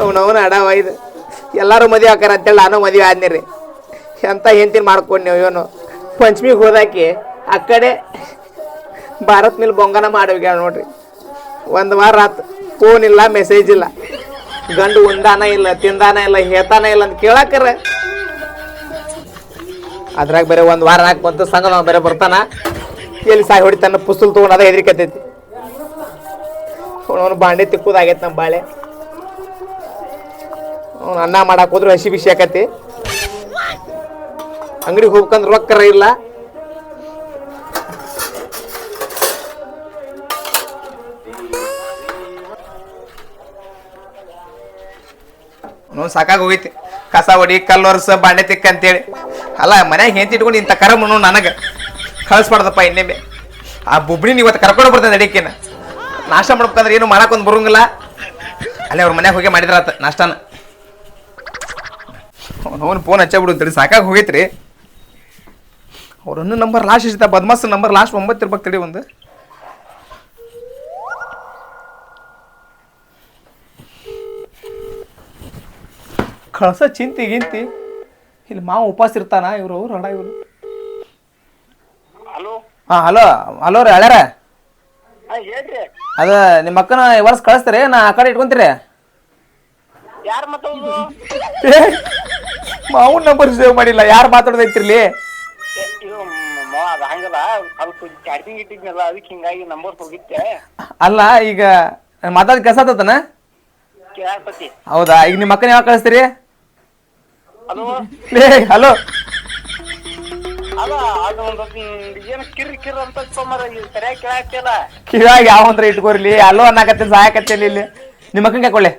ಅವನವನ ಅಡವ ಇದು ಎಲ್ಲರೂ ಮದುವೆ ಆಕಾರ ಅಂತೇಳಿ ನಾನು ಮದುವೆ ಆದ್ನಿ ರೀ ಎಂತ ಹೆಂತಿನ ಮಾಡ್ಕೊಂಡು ನೀವು ಇವನು? ಪಂಚಮಿಗೆ ಹೋದಾಕಿ ಆ ಕಡೆ ಭಾರತ್ ಮೇಲೆ ಬೊಂಗನ ಮಾಡೋಗ್ಯಾಳ ನೋಡ್ರಿ. ಒಂದು ವಾರ ಆತು. ಫೋನ್ ಇಲ್ಲ ಮೆಸೇಜ್ ಇಲ್ಲ. ಗಂಡು ಉಂದಾನ ಇಲ್ಲ, ತಿಂದಾನ ಇಲ್ಲ, ಹೇತಾನ ಇಲ್ಲ ಅಂತ ಕೇಳಾಕರ. ಅದ್ರಾಗ ಬೇರೆ ಒಂದು ವಾರ ನಾಲ್ಕು ಬಂತು ಸಂಘ ಬೇರೆ ಬರ್ತಾನ. ಎಲ್ಲಿ ಸಾಯಿ ಹೊಡಿತಾನ ಪುಸ್ತಲ್ ತೊಗೊಂಡು ಅದ ಹೆದರಿಕತ್ತೈತಿ. ಅವನು ಬಾಂಡೆ ತಿಕ್ಕುದಾಗೈತೆ ನಮ್ಮ ಬಾಳೆ. ಅವ್ನು ಅನ್ನ ಮಾಡಕ್ ಹೋದ್ರು ಹಸಿ ಬಿಸಿ ಆಕತಿ. ಅಂಗಡಿಗೆ ಹೋಗ್ಬೇಕಂದ್ರೆ ರೊಕ್ಕರ ಇಲ್ಲ. ಅವ್ನು ಸಾಕಾಗಿ ಹೋಗೈತಿ. ಕಸ ಹೊಡಿ ಕಲ್ಲು ಒರ್ಸ, ಬಾಂಡೆ ತಿಕ್ಕ ಅಂತೇಳಿ. ಅಲ್ಲ, ಮನ್ಯಾಗ ಹೆಂತ ಇಟ್ಕೊಂಡು ಇಂಥ ಕರಮನು ನನಗೆ. ಕಳಿಸ್ಬಾರ್ದಪ್ಪ ಇನ್ನೇಮೆ ಆ ಬುಬ್ಳಿನ ಇವತ್ತು ಕರ್ಕೊಂಡು ಬರ್ತೇನೆ ಅಡಿಕೆನ ನಾಷ್ಟ ಮಾಡ್ಬೇಕಂದ್ರೆ ಏನು ಮಾಡಕ್ಕೊಂದು ಬರೋಂಗಿಲ್ಲ. ಅಲ್ಲೇ ಅವ್ರ ಮನ್ಯಾಗ ಹೋಗಿ ಮಾಡಿದ್ರಾತ ನಾಷ್ಟಾನ. ಅವನು ಫೋನ್ ಹಚ್ಚಬಿಡು ಅಂತೇಳಿ ಸಾಕಾಗಿ ಹೋಗೈತ್ರಿ. ಅವ್ರನ್ನ ನಂಬರ್ ಲಾಸ್ಟ್ ಇಷ್ಟ ಬದ್ಮಾಸ್ ನಂಬರ್ ಲಾಸ್ಟ್ ಒಂಬತ್ತು ಇರ್ಬೇಕು ತಡಿ ಒಂದು. ಕಳ್ಸ ಚಿಂತಿ ಗಿಂತಿ. ಇಲ್ಲಿ ಮಾವ ಉಪವಾಸ ಇರ್ತಾನ ಇವ್ರು ಅವ್ರು ಹಣ ಇವ್ರು. ಹಲೋ? ಹಾಂ ಹಲೋ ಹಲೋ ರೀ ಹಳ್ಯಾರ ಹಾ ಹೇಳ್ರಿ. ಅದ ನಿಮ್ಮ ಅಕ್ಕನ ಈ ವರ್ಷ ಕಳಿಸ್ತೀರಿ? ನಾ ಆ ಕಡೆ ಇಟ್ಕೊಂತೀರಿ? ಯಾರು ಮಾತಾಡೋದು? ಮಾವನ್ ನಂಬರ್ ಸೇವ್ ಮಾಡಿಲ್ಲ ಯಾರು ಮಾತಾಡೋದೈತಿರ್ಲಿ ಏ, ಇದು ಮ- ಅದು ಹಂಗಲ್ಲ ಸ್ವಲ್ಪ ಚಾರ್ಜಿಂಗ್ ಇಟ್ಟಿದ್ನಲ್ಲ ಅದಕ್ಕೆ ಹಿಂಗಾಗಿ ನಂಬರ್ ಹೋಗಿತ್ತೆ ಅಲ್ಲ ಈಗ ಮಾತಾಡ್ ಕೆಲಸ ಆತತನ? ಕೇಳಾಕತ್ತಿ. ಹೌದಾ ಈಗ ನಿಮ್ಮ ಅಕ್ಕನ ಯಾವಾಗ ಕಳಿಸ್ತೀರಿ? ಸೋಮವಾರ ಸರಿಯಾಗಿ ಕೇಳಾಕ್ತಿಲ್ಲ. ಯಾವ ಯಾವಂದ್ರ ಇಟ್ಕೋರ್ಲಿ ಅಲ್ಲೋ ಅನ್ನಕತ್ತೆ ಸಹಾಯಕತ್ತೆ ಇಲ್ಲಿ ನಿಮ್ಮ ಅಕ್ಕಂಗೆ ಕೊಳ್ಳೆ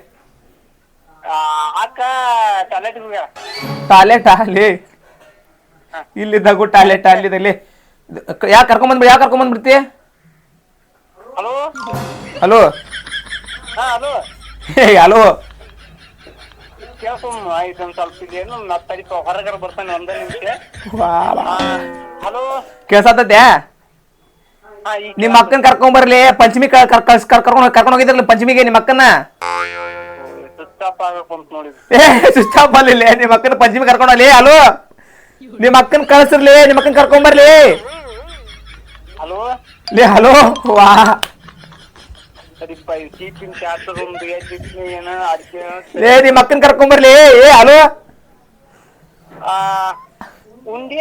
ಟಾಯ್ಲೆಟ್ ಅಲ್ಲಿ ಇಲ್ಲಿದ್ದಾಗು ಟಾಯ್ಲೆಟ್ ಕರ್ಕೊಂಡ್ ಯಾಕೆ ಯಾಕ ಯಾಕೆ ಕರ್ಕೊಂಬಂದ್ಬಿಡ್ತಿ ಹಲೋ? ಹಲೋ? ಹಾ ಹಲೋ? ಹೇ ಹಲೋ? ಕೇಳ್ಸೋಮ್ ಇದೊಂದು ಸ್ವಲ್ಪ ಇದೇನು ನಾ ತಡಿಪ ಹೊರಗಡೆ ಬರ್ತಾನೆ ಒಂದೇ ನಿಮಿಷ. ಹಲೋ? ಕೇಳ್ಸತ್ತದ್ಯಾ ನಿಮ್ಮ ಅಕ್ಕನ ಪಂಚಮಿ ಕರ್ಕೊಂಡ್ ಕರ್- ಕರ್ಸ್- ಕರ್- ಕರ್ಕೊಂಡು ಕರ್ಕೊಂಡು ಹೋಗಿದ್ರಲ್ಲ ಪಂಚಮಿಗೆ ನಿಮ್ಮ ಅಕ್ಕನ ಸುಸ್ತಾಪ್ ಆಗಕ್ಕೆ ಅಂತ ನೋಡಿ ಏ ಸ್ವಿಚ್ ಆಫ್ ಅಲ್ಲಿ ನಿಮ್ಮ ಅಕ್ಕನ ಪಂಚಮಿ ಕರ್ಕೊಂಡಲ್ಲಿ ಹಲೋ? ನಿಮ್ಮ ಅಕ್ಕನ ಕಳ್ಸಿರ್ಲಿ ನಿಮ್ಮ ಅಕ್ಕನ ಕರ್ಕೊಂಬರ್ಲಿ ಹಲೋ? ಲೇ ಹಲೋ ವಾ ಸರಿಪ್ಪ ಇದು ಚೀಪಿನ ಚಾರ್ಜರ್ ಒಂದು ಎದ್ದಿತ್ತು ಏನೋ ಅದಕ್ಕೆ ಲೇ ನಿಮ್ಮ ಕರ್ಕೊಂಡ್ ಬರ್ಲಿ. ಏ ಹಲೋ? ಆ ಉಂಡಿ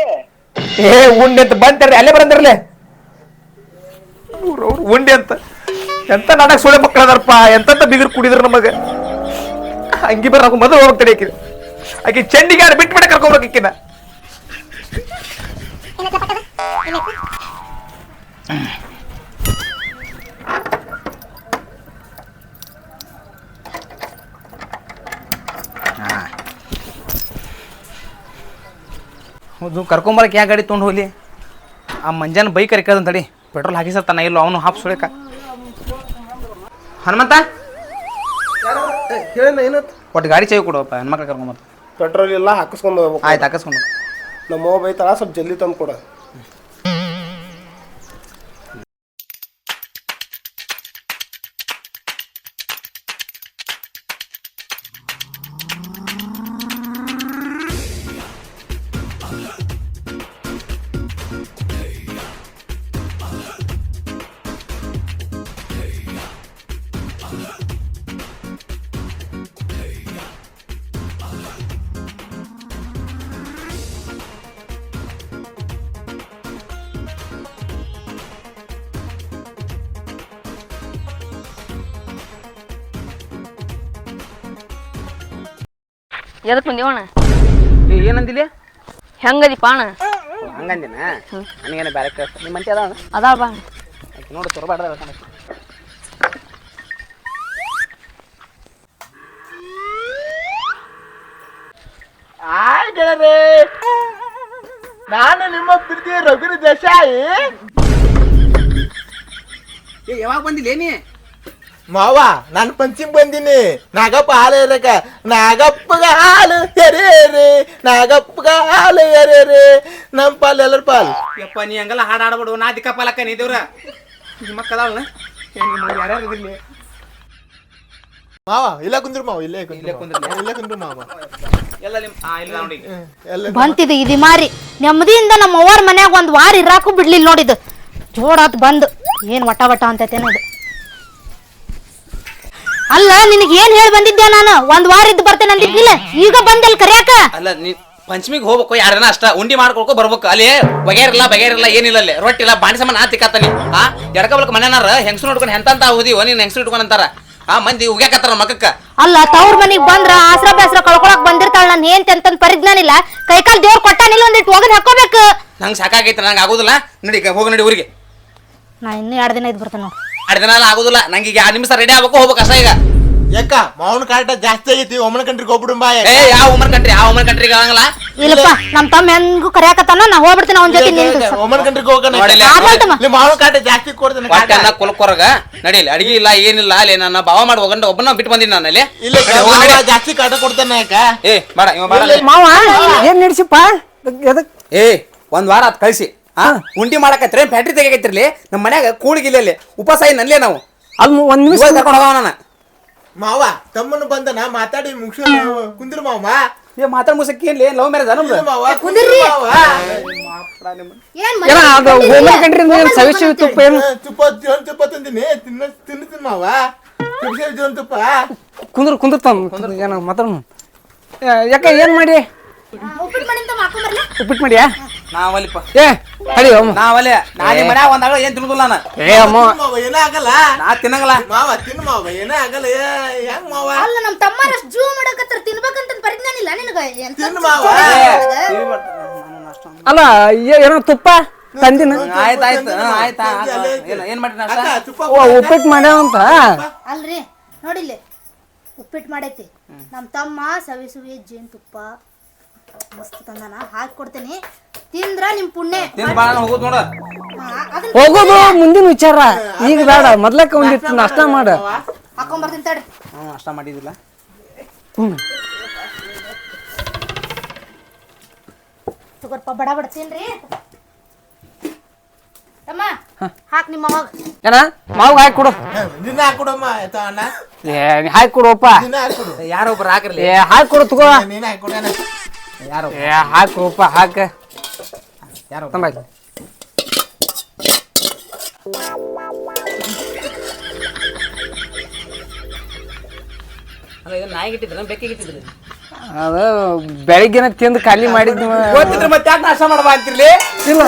ಏ ಉಂಡೆ ಅಂತ ಬಂತಾರ್ರಿ ಅಲ್ಲೇ ಬರಂದಿರ್ಲಿ ಉಂಡೆ ಅಂತ. ಎಂತ ನಾಟಕ ಸುಳ್ಳೆ ಮಕ್ಕಳು ಅದಾರಪ್ಪ ಎಂತ ಬಿದಿರು ಕುಡಿದ್ರು ನಮಗ? ಅಂಗಿ ಬರ ಮೊದಲು ಹೋಗ್ತಾನೆ ಆಕಿ ಆಕೆ ಚಂಡಿಗೆ ಯಾರು ಬಿಟ್ಟು ಬಿಡ ಕರ್ಕೊಂಬರ್ಬೇಕು ಆಕಿನ ಹೌದು ಕರ್ಕೊಂಬರಕ್ಕೆ ಯಾ ಗಾಡಿ ತೊಗೊಂಡು ಹೋಗ್ಲಿ? ಆ ಮಂಜಾನ ಬೈಕ್ ಕರಿಕದ ತಡಿ. ಪೆಟ್ರೋಲ್ ಹಾಕಿಸತ್ತಾನ ಇಲ್ಲೋ ಅವನು ಹಾಪ್ ಸುಳಿಕ ಹನುಮಂತ? ಏನತ್? ಒಟ್ಟು ಗಾಡಿ ಚೈ ಕೊಡುವಪ್ಪ ಹೆಣ್ಮಕ್ಳು ಕರ್ಕೊಂಬರ್ತ ಪೆಟ್ರೋಲ್ ಎಲ್ಲ ಹಾಕಿಸ್ಕೊಂಡು ಹೋಗ್ಬೇಕು. ಆಯ್ತು ಹಾಕಿಸ್ಕೊಂಡು ನಮ್ಮ ಬೈತಾರ ಸ್ವಲ್ಪ ಜಲ್ದಿ ತಂದು ಕೊಡ ಎದಕ್ ಬಂದಿವಣ ಏನಂದಿಲ್ಲ ಹೆಂಗದಿ ಪಾಣ ಹಂಗಂದಿನ ನನಗೇನು ಬೇರೆ ಕೇಳ್ತ ನಿಮ್ಮ ಮಂಚ ಅದ ಅದಾಳ ಬಾ ನೋಡು ತೊರಬಾರ್ದ ನಾನು ನಿಮ್ಮ ಪ್ರೀತಿ ರಘುನ ದೇಸಾಯಿ ಏ ಯಾವಾಗ ಬಂದಿಲ್ಲ ನೀ ಮಾವ ನಾನು ಪಂಚಿಮ್ ಬಂದೀನಿ. ನಾಗಪ್ಪ ಹಾಲು ಎರಕ. ನಾಗಪ್ಪಗ ಹಾಲು ಎರೇರಿ. ನಾಗಪ್ಪಗ ಹಾಲು ಎರೇರಿ. ನಮ್ಮ ಪಾಲ್ ಎಲ್ಲರ ಪಾಲ್. ಯಪ್ಪ ನೀ ಹಂಗಲ್ಲ ಹಾಡು ಆಡ್ಬಿಡು ನಾ ದಿಕ್ಕ ಪಾಲಕ್ಕ ನೀ ದೇವ್ರ. ನಿಮ್ಮ ಮಕ್ಕಳಲ್ಲ ಯಾರ್ಯಾರು ಇರ್ಲಿ ಮಾವ ಇಲ್ಲ ಕುಂದ್ರು ಮಾವ ಇಲ್ಲೇ ಇಲ್ಲೇ ಕುಂದ್ರು ಕುಂದ್ರಲ್ಲ? ಇಲ್ಲೇ ಕುಂದ್ರು ಮಾವ. ಎಲ್ಲ ನಿಮ್ ಆ ಇಲ್ಲ ನೋಡಿ. ಎಲ್ಲ ಬಂತಿದು ಇದು ಮಾರಿ. ನೆಮ್ಮದಿಯಿಂದ ನಮ್ಮ ಅವ್ವರ ಮನ್ಯಾಗ ಒಂದ್ ವಾರ ಇರಾಕು ಬಿಡ್ಲಿಲ್ಲ ನೋಡಿದ್. ಜೋಡಾತ್ ಬಂದ್. ಏನ್ ವಟ ವಟ ಅಂತ ಇದು ಅಲ್ಲ ನಿನಗೆ ಏನ್ ಹೇಳಿ ಬಂದಿದ್ದೆ ನಾನು? ಒಂದ್ ವಾರ ಇದ್ದು ಬರ್ತೇನೆ ಅಂದಿದ್ದಿಲ್ಲ ಈಗ ಬಂದಲ್ ಕರಿಯಾಕ? ಅಲ್ಲ ನೀ ಪಂಚಮಿಗೆ ಹೋಗ್ಬೇಕು ಯಾರನ ಅಷ್ಟ ಉಂಡಿ ಮಾಡ್ಕೊಳ್ಕೊ ಬರ್ಬೇಕು. ಅಲ್ಲಿ ಬಗೆರಿಲ್ಲ ಬಗೆರಿಲ್ಲ ಏನಿಲ್ಲ ಅಲ್ಲಿ. ರೊಟ್ಟಿ ಇಲ್ಲ ಬಾಣಿ ಸಾಮಾನು ನಾ ನೀ ಆ ಎಡಕ ಬಲಕ ಮನೆನಾರ ಹೆಂಗಸು ನೋಡ್ಕೊಂಡು ಹೆಂತಂತ ಓದಿವ ನೀನ್ ಹೆಂಗಸು ಇಟ್ಕೊಂಡ್ ಅಂತಾರ? ಆ ಮಂದಿ ಉಗ್ಯಾಕತ್ತಾರ ಮಗಕ್ಕ ಅಲ್ಲ ತವ್ರ ಮನಿಗ್ ಬಂದ್ರ ಆಸ್ರ ಬೇಸರ ಕಳ್ಕೊಳಕ್ ಬಂದಿರ್ತಾಳ ನಾನು ಏನ್ ಅಂತ ಪರಿಜ್ಞಾನ ಇಲ್ಲ. ಕೈಕಾಲ್ ದೇವ್ರ ಕೊಟ್ಟಾನಿಲ್ಲ ಒಂದಿಟ್ಟು ಹೋಗದ್ ಹಾಕೋಬೇಕು. ನಂಗೆ ಸಾಕಾಗೈತೆ ನಂಗೆ ಆಗೋದಿಲ್ಲ. ನಡಿ ಹೋಗ ನಡಿ ಊರಿಗೆ. ನಾ ಇನ್ನೂ ಎರಡು ದಿನ ಇದ್ ಬರ್ತೇನೆ ನೋಡು. ಎರಡು ದಿನ ಎಲ್ಲ ಆಗೋದಿಲ್ಲ. ನಂಗೆ ಈಗ ನಿಮಿಷ ರೆಡಿ ಆಗ್ಬೇಕು ಹೋಗ್ಬೇಕು ಅಷ್ಟೇ ಈಗ. ಯಾಕ? ಮಾವನ ಕಾಟ ಜಾಸ್ತಿ ಆಗೈತಿ ಒಮ್ಮನ ಕಂಟ್ರಿಗೆ ಹೋಗ್ಬಿಡು ಬಾ ಏ ಯಾವ ಉಮರ್ ಕಂಟ್ರಿ ಯಾವ ಉಮರ್ ಕಂಟ್ರಿಗೆ ಹೋಗಂಗಲ್ಲ ಇಲ್ಲಪ್ಪ ನಮ್ ತಮ್ಮ ಹೆಂಗೂ ಕರೆಯಕತ್ತಾನ ನಾ ಹೋಗ್ಬಿಡ್ತೀನಿ ಅವನ ಜೊತೆ ನಿಂತು ಒಮ್ಮನ ಕಂಟ್ರಿಗೆ ಹೋಗೋಣ. ನೋಡಿಲ್ಲ. ಮಾವನ ಕಾಟ ಜಾಸ್ತಿ ಕೊಡ್ತೀನಿ ಕಾಟ. ಹೊಟ್ಟೆನ್ನ ಕುಲ್ಕೊರಗ ನಡಿಲಿ ಅಡಿಗೆ ಇಲ್ಲ ಏನಿಲ್ಲ ಅಲ್ಲಿ ನನ್ನ ಬಾವ ಮಾಡಿ ಹೋಗಂಡ ಒಬ್ಬನ ಬಿಟ್ಟು ಬಂದಿನಿ ನಾನು ಅಲ್ಲಿ. ಇಲ್ಲ ಜಾಸ್ತಿ ಕಾಟ ಕೊಡ್ತಾನೆ ಯಾಕ? ಏ ಮಾಡ ಇವ ಮಾಡ. ಮಾವ ಏನ್ ನಡೆಸಿಪ್ಪ? ಎದಕ್ ಏ ಒಂದ್ ವಾರ ಅದ್ ಕಳ್ಸಿ. ಆ ಉಂಡಿ ಮಾಡಕತ್ರಿ ಬ್ಯಾಟ್ರಿ ತೆಗಿಯಕತ್ತಿರ್ಲಿ ನಮ್ಮ ಮನ್ಯಾಗ ಕೂಳಿಗಿಲ್ಲ ಉಪಸಾಯಿ ಅಲ್ಲೇ ನಾವು? ಅದ್ ಒಂದ್ ನಿಮಿಷ ಕರ್ಕೊಂಡು ಹೋಗವ ನಾನು ಮಾವ ತಮ್ಮನ ಬಂದನ ಮಾತಾಡಿ ಮುಗಿಸ್ ಕುಂದ್ರ ಮಾವ. ಏ ಮಾತಾಡ್ ಮುಸಕ್ಕೆ ಏನ್ ಲವ್ ಮ್ಯಾರೇಜ್ ಇಲ್ಲ ಮಾವ ಕುಂದ್ರಿ. ಏನ್ ಅದು ಕಂಡ್ರಿ ಸವಿಸಿ ತುಪ್ಪ ಏನು? ತುಪ್ಪ ಜೋನ್ ತುಪ್ಪ ತಂದಿನಿ ತಿನ್ನ ತಿನ್ನಿಸ್ತೀನಿ ಮಾವ. ತುಪ್ಪ ಜೋನ್ ತುಪ್ಪ. ಕುಂದ್ರ ಕುಂದ್ರ ತಮ್ಮ. ಏನ ಮಾತಾಡ ಯಾಕ ಏನ್ ಮಾಡಿ? ಉಪ್ಪಿಟ್ಟು ಮಾಡಿಯಾ? ನಾವಲ್ಲಿಪ್ಪ ಏ ಹಳಿ ಅಮ್ಮ. ನಾವಲ್ಲಿ ನಾ ನಿಮ್ಮ ಮನ್ಯಾಗ ಒಂದ್ ಆಗಳ ಏನ್ ತಿನ್ನುದಿಲ್ಲ ನಾನು? ಏ ಅಮ್ಮ. ಏನೇ ಆಗಲ್ಲ. ನಾ ತಿನ್ನಂಗಲ್ಲ. ಮಾವ ತಿನ್ನು ಮಾವ ಏನೇ ಆಗಲ್ಲ. ಏ, ಹೆಂಗ್ ಮಾವ? ಅಲ್ಲ ನಮ್ಮ ತಮ್ಮರಷ್ಟು ಜೂ ಮಾಡಕತ್ತಾರ. ತಿನ್ಬೇಕಂತ ಪರಿಜ್ಞಾನ ಇಲ್ಲ ನಿನಗ? ತಿನ್ನು ಮಾವ. ಅಲ್ಲ ಏ- ಏನೋ ತುಪ್ಪ ತಂದಿನ? ಆಯ್ತು ಆಯ್ತು. ಆಯ್ತಾ ಏನ್ ಏನ್ ಮಾಡಿ ಉಪ್ಪಿಟ್ಟು ಮಾಡ್ಯಾವಂತ ಅಲ್ರಿ ನೋಡಿಲ್ಲಿ. ಉಪ್ಪಿಟ್ಟು ಮಾಡೈತಿ. ನಮ್ಮ ತಮ್ಮ ಸವಿ ಸುವಿ ಜೇನ್ ತುಪ್ಪ. ಮಸ್ತ್ ತಂದಾನ ಹಾಕಿ ಕೊಡ್ತೇನಿ. ತಿಂದ್ರ ನಿಮ್ ಪುಣ್ಯ. ಹೋಗುದ್ ನೋಡ. ಅದನ್ನ ಹೋಗೋದು ಮುಂದಿನ ವಿಚಾರ. ಈಗ ಬೇಡ ಮೊದ್ಲಕ್ಕ ಒಂದಿಟ್ಟು ನಾಷ್ಟ ಮಾಡ. ಹಾಕೊಂಬರ್ತೀನಿ ತಡ್ರಿ ಹ್ಞೂ ನಾಷ್ಟ ಮಾಡಿದಿಲ್ಲ ತಗೋರ್ಪ ಬಡ ಬಡ ತಿನ್ರಿ. ತಮ್ಮ ಹಾಕ್ ನಿಮ್ಮ ಅವಾಗ ಏನ? ಮಾವು ಹಾಕಿ ಕೊಡು. ಹಾಕೊಡಮ್ಮ ಆಯ್ತಾ ಅಣ್ಣ? ಏ ಹಾಕಿ ಕೊಡುವಪ್ಪ ದಿನ ಹಾಕೊಡು ಯಾರೋ ಒಬ್ರು ಹಾಕಿರ್ಲಿ. ಏ ಹಾಕಿ ಕೊಡು ತಗೋ. ನೀನ್ ಹಾಕೊಡಣ ಯಾರೋ? ಏ ಹಾಕಿ ಕೊಡುವಪ್ಪ ಹಾಕ. ಯಾರೋ? ಅದು ಬೆಳಿಗ್ಗೆನ ತಿಂದು ಖಾಲಿ ಮಾಡಿದ್ವಿ ಗೊತ್ತಿದ್ರೆ ಮತ್ತೆ ಯಾಕೆ ನಾಶ ಮಾಡಬಾ ಅಂತಿರ್ಲಿ? ಇಲ್ಲ.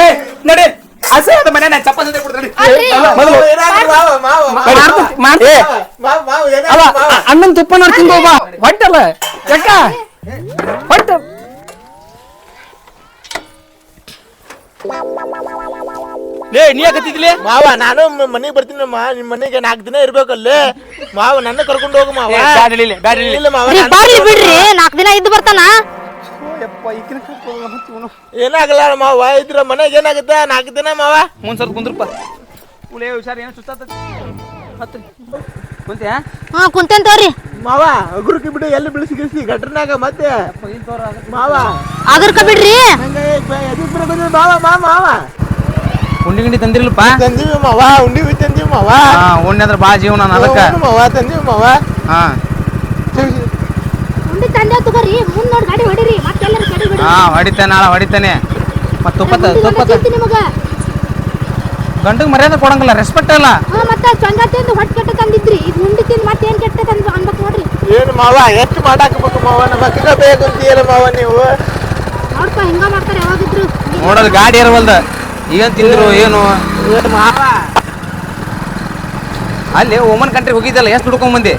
ಏ ನಡಿ. ಹಸೆ ಅದ ಮನೆ ನಾನು ಕೊಡ್ತೀನಿ ಅಣ್ಣನ್ ತುಪ್ಪ ನೋಡಿ ತಿಂದು ಹೋಗ್ಬಾ. ಹೊಟ್ಟಲ್ಲ. ಯಾಕ? ಹೊಟ್ಟ ಲೇ ನೀ ಯಾಕತ್ತಿದ್ಲಿ ಮಾವ ನಾನು ಮನೆಗೆ ಬರ್ತೀನಿ ಮಾ ನಿಮ್ಮ ಮನೆಗೆ ನಾಲ್ಕು ದಿನ ಇರ್ಬೇಕಲ್ಲೇ. ಮಾವ ನನ್ನ ಕರ್ಕೊಂಡು ಹೋಗು ಮಾವ. ಇಲ್ಲ ಮಾವ ರೀ ನಾನು- ಬರ್ಲಿ ಬಿಡ್ರಿ ನಾಲ್ಕು ದಿನ ಇದ್ದು ಬರ್ತಾನ? ಏನಾಗಲ್ಲ ಮಾವ ಇದ್ರ ಮನೆಗೆ ಏನಾಗುತ್ತೆ? ನಾಲ್ಕು ದಿನ ಮಾವ. ಮುಂದ್ ಕುಂದ್ರಪ್ಪ. ಉಳೇ ಹುಷಾರ್ ಏನು ಸುತ್ತ ಹತ್ತು ಕುಂತ್ಯಾ? ಹಾ ಕುಂತೇನ್ ತೋರಿ ಮಾವ ಅಗುರ್ಕಿ ಬಿಡು ಎಲ್ಲಿ ಬಿಡಿಸಿ ಗಿಳಿಸಿ ಗಟ್ರನಾಗ ಮತ್ತೆ. ಮಾವ. ಅದರ್ಕ ಬಿಡ್ರಿ. ಮಾವ ಮಾವ ಮಾವ. ಉಂಡಿ ಗಿಂಡಿ ತಂದಿರ್ಲಪ್ಪ ತಂದೀವಿ ಮಾವ ಉಂಡಿವಿ ತಂದೀವಿ ಮಾವ. ಹಾ ಉಂಡಿ ಅಂದ್ರೆ ಬಾ ಜೀವನ ಅದಕ್ಕ. ಮಾವ ತಂದೀವಿ ಮಾವ. ಹಾ. ಉಂಡಿ ತಂದೆ ತಗೋರಿ ಮುಂದ್ ನೋಡಿ ಗಾಡಿ ಹೊಡಿರಿ ಮತ್ತೆಲ್ಲರ ಗಾಡಿ ಹೊಡಿ ಹಾ ಹೊಡಿತಾನೆ ನಾಳೆ ಹೊಡಿತಾನೆ. ಮತ್ತೆ ತುಪ್ಪ ತುಪ್ಪ ನಿಮಗ ಗಂಡಗ್ ಮರ್ಯಾದೆ ಕೊಡಂಗಿಲ್ಲ ರೆಸ್ಪೆಕ್ಟ್ ಅಲ್ಲ ಹಾ ಮತ್ತ ಅಂತ ಹೊಟ್ಟೆ ಕೆಟ್ಟ ತಂದಿದ್ರಿ. ಈಗ ಉಂಡಿ ತಿಂದ್ ಮತ್ತೆ ಏನು ಕೆಟ್ಟ ತಂದು ಅನ್ಬೇಕು ನೋಡ್ರಿ. ಏನು ಮಾವ ಎಷ್ಟು ಮಾಡಾಕಬೇಕು ಮಾವ ನಮ್ಮ ಅಕ್ಕಗ ಬೇಕು ಅಂತೀಯಲ್ಲ ಮಾವ ನೀವು. ನೋಡ್ಪ ಹಿಂಗ ಮಾಡ್ತಾರೆ ಯಾವಾಗಿದ್ರು. ನೋಡೋದು ಗಾಡಿ ಇರವಲ್ದ. ಏನ್ ತಿಂದ್ರು ಏನು? ಏನು ಮಾವ. ಅಲ್ಲಿ ಓಮನ್ ಕಂಟ್ರಿ ಹೋಗಿದ್ದಲ್ಲ ಎಷ್ಟು ದುಡ್ಕೊಂಡ್ ಬಂದಿ?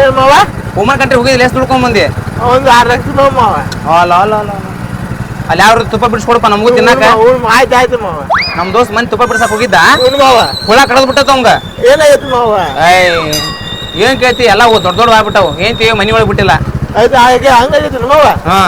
ಏನು ಮಾವ? ಓಮನ್ ಕಂಟ್ರಿ ಹೋಗಿದ್ದಿಲ್ಲ ಎಷ್ಟು ದುಡ್ಕೊಂಡ್ ಬಂದಿ? ಒಂದು ಆರು ಲಕ್ಷ ರೂಪಾಯಿ ಮಾವ. ಅಲ್ಲ ಅಲ್ಲ ಅಲ್ಲ ಅಲ್ಲ. ಯಾರು ತುಪ್ಪ ಬಿಡಿಸ್ಕೊಡಪ್ಪ ನಮಗೂ ತಿನ್ನಾಕ ಆಯ್ತು ಆಯ್ತು ಮಾವ. ನಮ್ ದೋಸ್ತ್ ಮನ್ ತುಪ್ಪ ಬಿಡ್ಸಕ್ ಹೋಗಿದ್ದ? ಮಾವ. ಹುಳ ಕಡದ್ ಬಿಟ್ಟತ್ ಅವಂಗ. ಏನಾಯ್ತು ಮಾವ? ಏಯ್ ಏನ್ ಕೇಳ್ತಿ? ಎಲ್ಲ ದೊಡ್ಡ ದೊಡ್ಡ ಆಗ್ಬಿಟ್ಟವು. ಏನ್ ಮನಿ ಒಳಗ್ ಬಿಟ್ಟಿಲ್ಲ. ಆಯ್ತು ಹಾಗೆ ಹಂಗಾಗೈತೆ ಮಾವ. ಹಾ.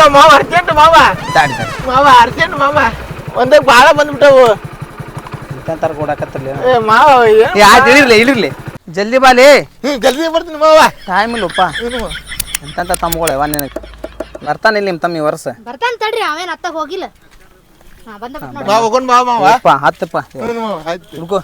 ಬಂದ ಮಾವ ಅರ್ಜೆಂಟ್ ಮಾವ. ಮಾವ ಅರ್ಜೆಂಟ್ ಮಾವ. ಒಂದೇ ಭಾಳ ಬಂದ್ಬಿಟ್ಟವು. ಇಂತಂತಾರ ಕೊಡಕತ್ತಿರ್ಲಿ ಏ ಮಾವ ಏನ್ ಯಾಕೆ ಇಳಿರ್ಲಿ ಇಳಿರ್ಲಿ ಜಲ್ದಿ ಬಾಲಿ ಹ್ಮ್, ಜಲ್ದಿ ಬರ್ತೀನಿ ಮಾವ. ಟೈಮ್ ಇಲ್ಲಪ್ಪ ಎಂತ ತಮ್ಮಗಳು ಯಾವ ನಿನಗೆ. ಬರ್ತಾನಿಲ್ಲ ನಿಮ್ಮ ತಮ್ಮ ಈ ವರ್ಷ. ಬರ್ತಾನ ತಡ್ರಿ ಅವೇನ್ ಅತ್ತಾಗ ಹೋಗಿಲ್ಲ. ಹಾ ಬಂದ ಮಾವ ಹೋಗೋಣ ಮಾವ ಮಾವ. ಅಪ್ಪ ಹತ್ತಪ್ಪ. ಹ್ಞೂ ಮಾವ ಆಯ್ತು. ಹುಡ್ಕೋ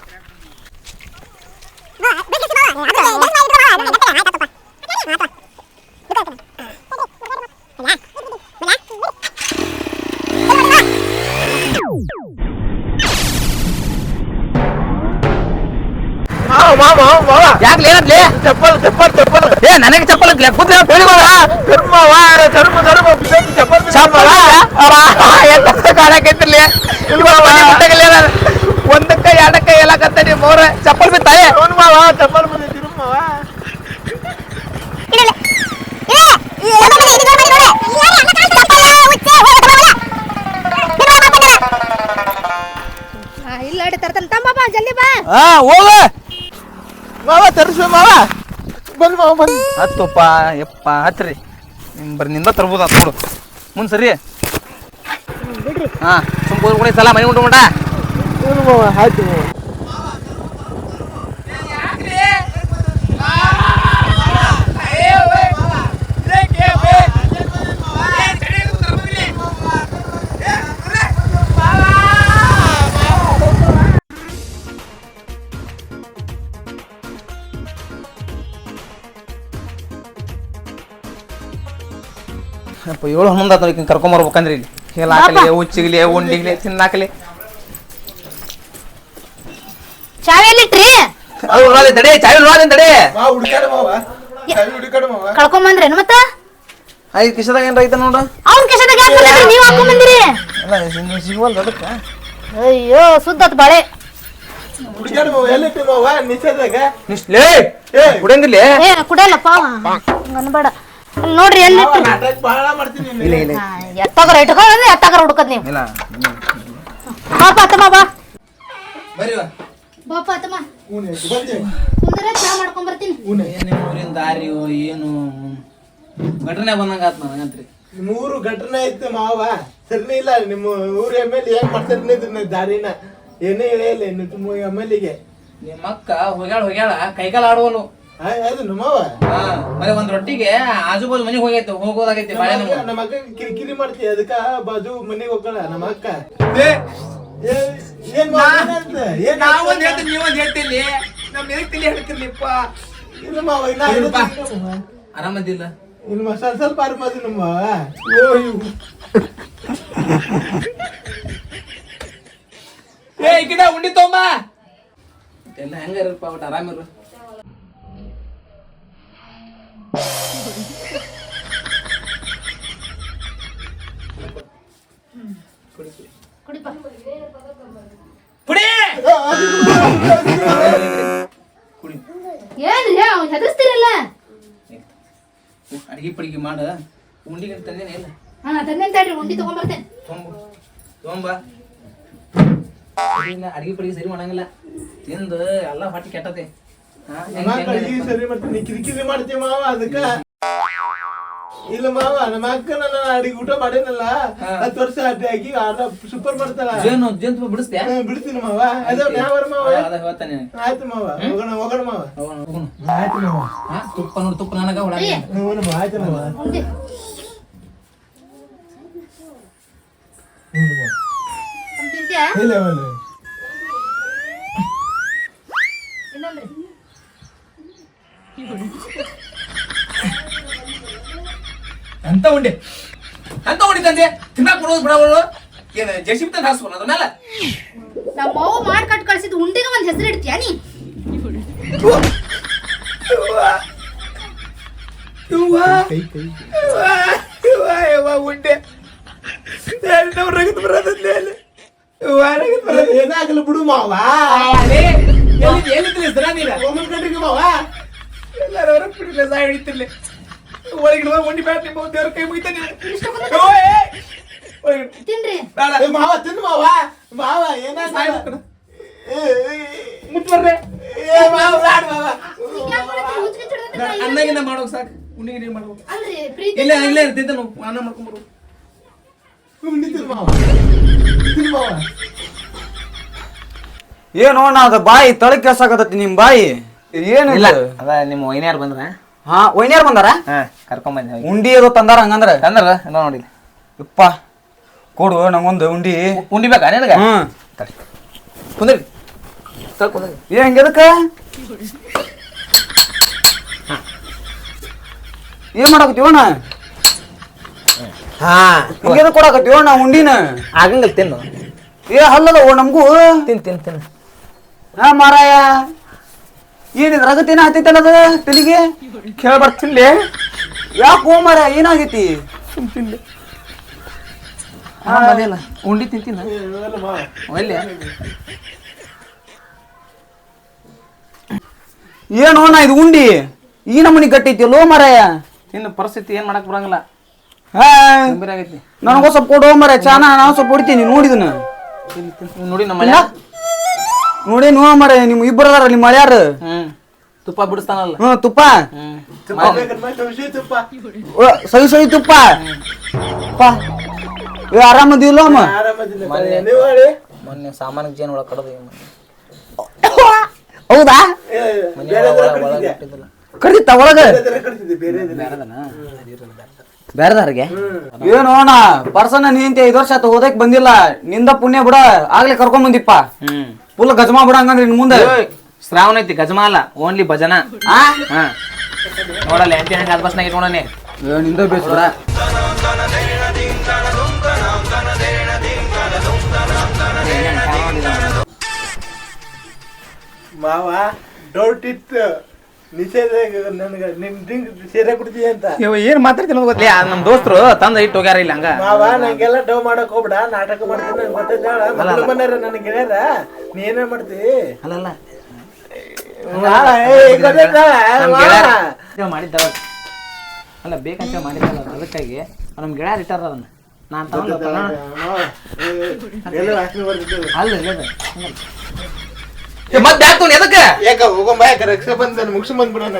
ಯಾಕೆ ಏನತ್ಲಿ ಚಪ್ಪಲ್ ಚಪ್ಪಲ್ ಚಪ್ಪಲ್ ಏ ನನಗೆ ಚಪ್ಪಲ್ ಹಾಕ್ಲಿ ಕೂತ್ರೆ ಹೇಳಿ ಧರ್ಮ ಮಾವ ಧರ್ಮ ಧರ್ಮ ಬಿದ್ದೈತಿ ಚಪ್ಪಲ್ ಚಪ್ಪಲ ಎಂತ ಕಾಣಕೈತಿರ್ಲಿ ಒಂದಕ್ಕ ಎರಡಕ್ಕ ಹೇಳಕತ್ತಾನೆ ಮೋರ ಚಪ್ಪಲ್ ಬಿತ್ತಾಯ ಅವನು ಮಾವ ಚಪ್ಪಲ್ ಬಂದೈತಿ ಇರು ಮಾವ ಹಾ, ಜಲ್ದಿ ಬಾ. ಹಾ ಹೋಗ. ಮಾವ ತರಿಸ್ಬೇ ಮಾವ. ಮಾವ ಹತ್ತು ಹತ್ತಪ್ಪ ಯಪ್ಪ ಹತ್ರಿ. ನಿಮ್ ಬರ್ನಿಂದ ತರ್ಬೋದು ನೋಡು. ಮುಂದ್ ಸರಿ. ಹಾ ಸುಮ್ ಸಲ ಮನೆ ಉಂಟು ಮಾಡ ಮಾವ ಆಯ್ತು ಮಾವ. ಏಳು ಹನ್ನೊಂದು ಆತ ಈಕಿನ ಕರ್ಕೊಂಬರ್ಬೇಕಂದ್ರೆ ಇಲ್ಲಿ. ಹೇಳ ಹಾಕಲಿ ಉಚ್ಚಿಗ್ಲಿ ಉಂಡಿಗ್ಲಿ ತಿನ್ನಾಕಲಿ ಚಾವಿ ಎಲ್ಲಿಟ್ರಿ? ಅದು ತಡಿ ಚಾವಿ ತಡಿ. ಕಳ್ಕೊಂಬಂದ್ರೇನು ಮತ್ತ? ಐದು ಕಿಶದಾಗ ಏನ್ರ ಐತೆ ನೋಡು. ಅವ್ನ ನೀವ್ ಸಿಗುವಲ್ಲ ಅದಕ್ಕೆ. ಅಯ್ಯೋ ಸುದ್ದತ್ ಬಾಳೆ. ಕುಡಿಯಲ್ಲಪ್ಪ. ಅನ್ಬೇಡ ನೋಡ್ರಿ ಎಲ್ಲಿ ನಾಟಕ ಬಹಳ ಮಾಡ್ತೀನಿ ಇಲ್ಲ ಇಲ್ಲ. ಎತ್ತಾಗರ ಇಟ್ಕೊಂಡ್ರೆ ಎತ್ತಾಗರ ಹುಡ್ಕದ್ ನೀವು? ಇಲ್ಲ ಬಾಪ ಅತ್ತಮ್ಮ ಬಾ. ಬಾಪ ತಮ್ಮ ಹ್ಞೂ ಬಂದೆ. ಕುಂದ್ರೆ ಚಾ ಮಾಡ್ಕೊಂಡ್ ಬರ್ತೀನಿ. ಏನು ಊರಿನ ದಾರಿಯೋ ಏನು? ಘಟನೆ ಬಂದಂಗ ಆತ್ ನನಗಂತ್ರಿ ಮೂರು ಘಟನೆ ಐತೆ ಮಾವ. ಸರಿನೇ ಇಲ್ಲ ನಿಮ್ಮ ಊರ ಎಂ ಎಲ್ ಏನ್ ಮಾಡ್ತಾರೆ ಇದ್ನ ದಾರಿನ? ಏನೇ ಹೇಳಿಲ್ಲ ನಿಮ್ಮ ಎಂ ಎಲ್ಗೆ ನಿಮ್ಮ ಅಕ್ಕ ಹೋಗ್ಯಾಳ ಹೋಗ್ಯಾಳ ಕೈಕಾಲ ಆಡುವಲು ಅದು ಮಾವ? ಹಾ ಬರೀ ಒಂದ್ ರೊಟ್ಟಿಗೆ ಆಜು ಬಾಜು ಮನೆಗೆ ಹೋಗೈತೆ ಹೋಗೋದಾಗೈತಿ ನಮ್ಮ ಬಾಳೆ ಅಕ್ಕ- ನಮ್ಮ ಅಕ್ಕ ಕಿರಿಕಿರಿ ಮಾಡ್ತೀವಿ ಅದಕ್ಕ ಬಾಜು ಮನೆಗೆ ಹೋಗಲ್ಲ ನಮ್ಮ ಅಕ್ಕ. ಏ- ಏನ್ ಮಾವ ಏನಾಯ್ತು? ಏನ್ ನಾವೊಂದ್ ಹೇಳ್ತೀನಿ ನೀವೊಂದ್ ಹೇಳ್ತಿಲ್ಲಿ ನಮ್ ಎದಕ್ ತಲೆ ಹೇಳ್ತಿರ್ಲಿಪ್ಪ ಇಲ್ಲ ಮಾವ ಇಲ್ಲಪ್ಪ. ಆರಾಮದಿಲ್ಲ. ಇನ್ನು ಮ- ಸ್ವಲ್ಪ ಸ್ವಲ್ಪ ಆರಾಮದಿ ನಮ್ಮ ಏ ಈ ಗಿಡ ಉಂಡಿ ತೊಂಬ ಎಲ್ಲ ಹೆಂಗ ಇರಪ್ಪ ಒಟ್ಟು ಆರಾಮಿರು ಕುಡಿಪ ಕುಡಿ ಏನ್ರಿ ಅವ್ನ್ ಹೆದರ್ಸ್ತೀರಲ್ಲ ಅಡಿಗೆ ಪಡಿಗೆ ಮಾಡ ಉಂಡಿಗೆ ತಂದೇನೆ ಇಲ್ಲ ಹಾ ತಂದೇನ್ ತಡ್ರಿ ಉಂಡಿ ತಗೊಂಬರ್ತೇನೆ ತೊಂಬ ತೊಂಬ ಅಡಿಗೆ ಪಡಿಗೆ ಸರಿ ಮಾಡಂಗಿಲ್ಲ ತಿಂದು ಎಲ್ಲ ಹೊಟ್ಟೆ ಕೆಟ್ಟತೆ ಸರಿ ಮಾಡ್ತೀನಿ ಕಿರಿಕಿರಿ ಮಾಡ್ತೀವಿ ಮಾವ ಅದಕ್ಕ? ಇಲ್ಲ ಮಾವ ನಮ್ಮ ಅಕ್ಕ ನನ್ನ ಅಡಿಗೆ ಊಟ ಮಾಡೇನಲ್ಲ? ಹತ್ತು ವರ್ಷ ಅಡ್ಡಿ ಆಗಿ ಸೂಪರ್ ಮಾಡ್ತಾಳ. ಜೇನು ಜೇನು ಬಿಡಿಸ್ತೀಯ? ಬಿಡ್ತೀನಿ ಮಾವ. ಅದೇ ಯಾವ ಮಾವ? ಅದ ಹೇಳ್ತಾನೆ ಆಯ್ತು ಮಾವ ಹೋಗೋಣ ಹೋಗೋಣ ಮಾವ. ಹೋಗೋಣ. ಆಯ್ತು ಮಾವ. ಹಾ, ತುಪ್ಪ ನೋಡಿ ತುಪ್ಪ ನನಗ ಒಳಗೆ ಆಯ್ತು ಮಾವ. ಇಲ್ಲ ಇಲ್ಲ ಇನ್ನೊಂದ್ರಿ ಅಂತ ಉಂಡೆ? ಅಂತ ಉಂಡಿ ತಂದೆ? ತಿನ್ನಕ್ ಕೊಡೋದು ಬಿಡವಳು ಏನ ಜೆಸಿಬಿ ತಂದು ಹಾಸ್ಕೊಂಡು ಅದನ್ನೆಲ್ಲ ನಮ್ಮ ಅವ್ವ ಮಾಡ್ ಕಟ್ ಕಳ್ಸಿದ್ ಉಂಡಿಗೆ ಒಂದ್ ಹೆಸರು ಇಡ್ತೀಯ ನೀ? ಕೈ ಕೈ. ಉಂಡೆ. ನಾವು ರಗತ್ ಬರೋದಲ್ಲಿ ಏನಾಗಲ್ಲ ಬಿಡು ಮಾವ. ಅದೇ ನೀನು? ಒಮ್ಮನ್ ಕಂಡ್ರಿಗೆ ಮಾವ. ಎಲ್ಲಾರು ಹೊರಗೆ ಬಿಡಿಲ್ಲ ಸಾಯ ಹಿಡಿತಿರ್ಲಿ ಒಳಗಿಡುವ ಒಂಡಿ ಬ್ಯಾಟ್ ನಿಮ್ಮ ದೇವ್ರ ಕೈ ಮುಗಿತಾನೆ ತಿನ್ರಿ. ಏ ಮಾವ ತಿನ್ನು ಮಾವ. ಮಾವ ಏನಾಗ ಮುಟ್ಬರ್ರೆ ಏ ಮಾವ ಬ್ಯಾಡ ಮಾವ. ಅನ್ನಗಿನ್ನ ಮಾಡೋಕ್ ಸಾಕು. ಉಣ್ಣಿಗೆ ನೀರು ಮಾಡ್ಬೇಕು. ಅಲ್ರಿ ಪ್ರೀತಿ ಇಲ್ಲ ಇಲ್ಲ ನಾವು ಅನ್ನ ಮಾಡ್ಕೊಂಡ್ಬರು ಉಂಡಿ ತಿನ್ನು ಮಾವ. ತಿನ್ನು ಮಾವ. ಏನು ನಾ ಅದ ಬಾಯಿ ತಳಕ್ಕೆ ಕೆಲ್ಸಾಕತ್ತೈತಿ ನಿಮ್ ಬಾಯಿ. ಏನು ಇಲ್ಲ ಅದ ನಿಮ್ಮ ವೈನ್ಯಾರ್ ಬಂದ್ರ. ಹಾ ಒಯ್ನ್ಯಾರ್ ಬಂದಾರ? ಹಾ ಕರ್ಕೊಂಡ್ ಬಂದೆ ಉಂಡಿ ಅದು ತಂದಾರ ಹಂಗಂದ್ರ? ತಂದ್ರ ಎಲ್ಲ ನೋಡಿ ಯಪ್ಪ ಕೊಡು ನಂಗೊಂದು ಉಂಡಿ. ಉಂಡಿ ಬೇಕಾ ನಿನಗ? ಹ್ಮ್. ಕುಂದ್ರಿ. ಏ ಹಂಗದಕ್ಕ? ಏನ್ ಮಾಡಾಕತ್ತೀವಣ್ಣ ಹಾ. ಹಿಂಗೆದ ಕೊಡಾಕತ್ತೀವಣ್ಣ ಉಂಡಿನ? ಆಗಂಗಲ್ ತಿನ್ನು. ಏ ಹಲ್ಲದ ಓ ನಮಗೂ? ತಿನ್ ತಿನ್ ತಿನ್. ಹಾ ಮಾರಾಯ. ಏನಿದ್ ರಗತೇನ ಹತ್ತೈತಲ್ಲ ಅದು ತಲಿಗೆ? ಕೇಳ ಯಾಕೆ ಯಾಕೋ ಮಾರ ಏನಾಗೈತಿ? ಹಾ ಮದಿಯಲ್ಲ ಉಂಡಿ ತಿಂತಿನ ಏನು ಅಣ್ಣ ಇದು ಉಂಡಿ? ಈ ನಮ್ಮನಿ ಗಟ್ಟೈತಿ ಲೋ ಮಾರಾಯ ತಿನ್ನ ಪರಿಸ್ಥಿತಿ ಏನ್ ಮಾಡಕ್ ಬರಂಗಿಲ್ಲ. ನನಗೂ ಸ್ವಲ್ಪ ಕೊಡೋ ಮರ ಚಾನ ನಾವು ಸ್ವಲ್ಪ ಹೊಡಿತೀನಿ ನೋಡಿದನ ನೋಡಿ ನಮ್ಮ ನೋಡಿ ನೋ ಮರ ನಿಮ್ ಇಬ್ಬರು ಅದಾರ ನಿಮ್ಮ ಮಳ್ಯಾರ ಹ್ಮ್. ತುಪ್ಪ ಬಿಡಿಸ್ತಾನಲ್ಲ. ಹ್ಮ್ ತುಪ್ಪ? ಹ್ಮ್. ತುಪ್ಪ ಓ, ಸವಿ ಸವಿ ತುಪ್ಪ. ತುಪ್ಪ. ಏ ಆರಾಮದಿಲ್ಲ ಅಮ್ಮ ಮೊನ್ನೆ ಸಾಮಾನ್ಯ ಜೇನು ಒಳಗೆ ಕಡದು ಹೌದಾ? ಒಳಗೆ ಕಡ್ತಿದ್ಯಾ ಒಳಗ? ಬೇರೆದಾರಿಗೆ ಏನು ಅಣ್ಣ ಪರ್ಸನ ನಿಂತಿ ಐದು ವರ್ಷ ಆತ ಓದಕ್ ಬಂದಿಲ್ಲ. ನಿಂದ ಪುಣ್ಯ ಬಿಡ ಆಗ್ಲೇ ಕರ್ಕೊಂಡ್ ಬಂದಿಪ್ಪ. ಹ್ಮ್. ಫುಲ್ ಗಜಮಾ ಬಿಡ ಹಂಗಂದ್ರೆ ಇನ್ ಮುಂದೆ. ಶ್ರಾವಣ ಐತಿ ಗಜಮಾ ಅಲ್ಲ ಓನ್ಲಿ ಭಜನ. ನೋಡಲ್ಲ ಎಂಟಿ ಹಂಗ ಅದ್ ಬಸ್ನಾಗ ಇಟ್ಕೊಂಡನೆ ನಿಂದ ಬೇಸ್ಬಿಡ ಮಾವ ಡೌಟ್ ಇತ್ತು. ನಿನ್ ಏನ್ ಮಾತಾಡ್ತೀನಿ ಗೊತ್ತಿಲ್ಲ ನಮ್ ದೋಸ್ತರು ತಂದ ಇಟ್ಟು ಹೋಗ್ಯಾರ ಇಲ್ಲ ಹಂಗ ಮಾವ ನಂಗೆಲ್ಲ ಡವ್ ಮಾಡಕ್ ಹೋಗ್ಬಿಡ ನಾಟಕ ಮಾಡ್ತೀನಿ ನನಗೆ ಗೆಳೆಯರ ನೀ ಏನೇ ಮಾಡ್ತಿ ಅಲ್ಲಲ್ಲ ಮಾಡಿದ್ದಾರ ಅಲ್ಲ ಬೇಕಂತ ಮಾಡಿದ್ದಲ್ಲ ಅದಕ್ಕಾಗಿ ನಮ್ ಗಿಡ ಇಟ್ಟಾರ ಅದನ್ನ ನಾನ್ ತಗೊಂಡ್. ಅಲ್ಲ. ಮತ್ತೆ ಬ್ಯಾಗ್ ಎದಕ್ಕೆ? ಯಾಕ ಹೋಗಂಬ ಯಾಕ ರಕ್ಷಾ ಬಂದ ಮುಗಿಸ್ ಬಂದ್ಬಿಡೋಣ.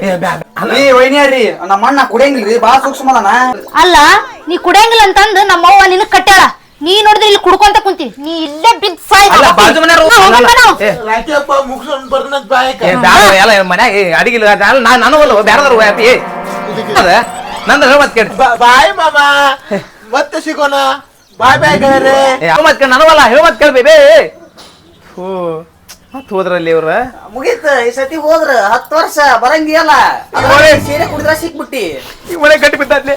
ನೀ ವೈನಿಯಾರಿ ನಮ್ಮ ಅಣ್ಣ ಕುಡಿಯಂಗಿಲ್ರಿ ಬಾಳ ಸೂಕ್ಷ್ಮದನ ಅಲ್ಲ ನೀ ಕುಡಿಯಂಗಿಲ್ಲ ಅಂತಂದು ನಮ್ಮವ್ವ ನಿನಗ್ ಕಟ್ಟಾಳ ನೀ ನೋಡಿದ್ರೆ ಇಲ್ಲಿ ಕುಡ್ಕೊಂತ ಕುಂತಿ ನೀ ಇಲ್ಲೇ ಬಿದ್ದ ಸಾಯ್ ಅಲ್ಲ ಬಾಜು ಮನೆ ನಾ ಹೋಗಮ್ಮ ನಾವು. ಏ, ಬ್ಯಾಡ ಎಲ್ಲ ಮನ್ಯಾಗ ಅಡಿಗಿಲ್ಲ ನಾನು ನಾನು ಅಲ್ಲ ಬ್ಯಾರದಾರ ಹ್ಯಾಪಿ ಅದ ನಂದು ಹೇಳ ಮತ್ತೆ ಕೇಳಿ. ಬಾಯ್ ಮಾಮ. ಮತ್ತೆ ಸಿಗೋಣ. ಬಾಯ್ ಬಾಯ್ ಗೆಳೆಯರೆ ಮತ್ತೆ ನನವಲ್ಲ ಹೇಳ ಮತ್ತೆ ಕೇಳಿ ಬೇಬೇ ಹೋ ಮತ್ ಹೋದ್ರಲ್ಲಿ ಇವ್ರ? ಮುಗೀತ ಈ ಸತಿ ಹೋದ್ರ. ಹತ್ತು ವರ್ಷ ಬರಂಗಿಲ್ಲ ಸೀರೆ ಕುಡಿದ್ರ ಸಿಕ್ಬಿಟ್ಟಿ. ಈ ಮನೆ ಕಟ್ಟಿ ಬಿದ್ದಾದ್ಲೆ.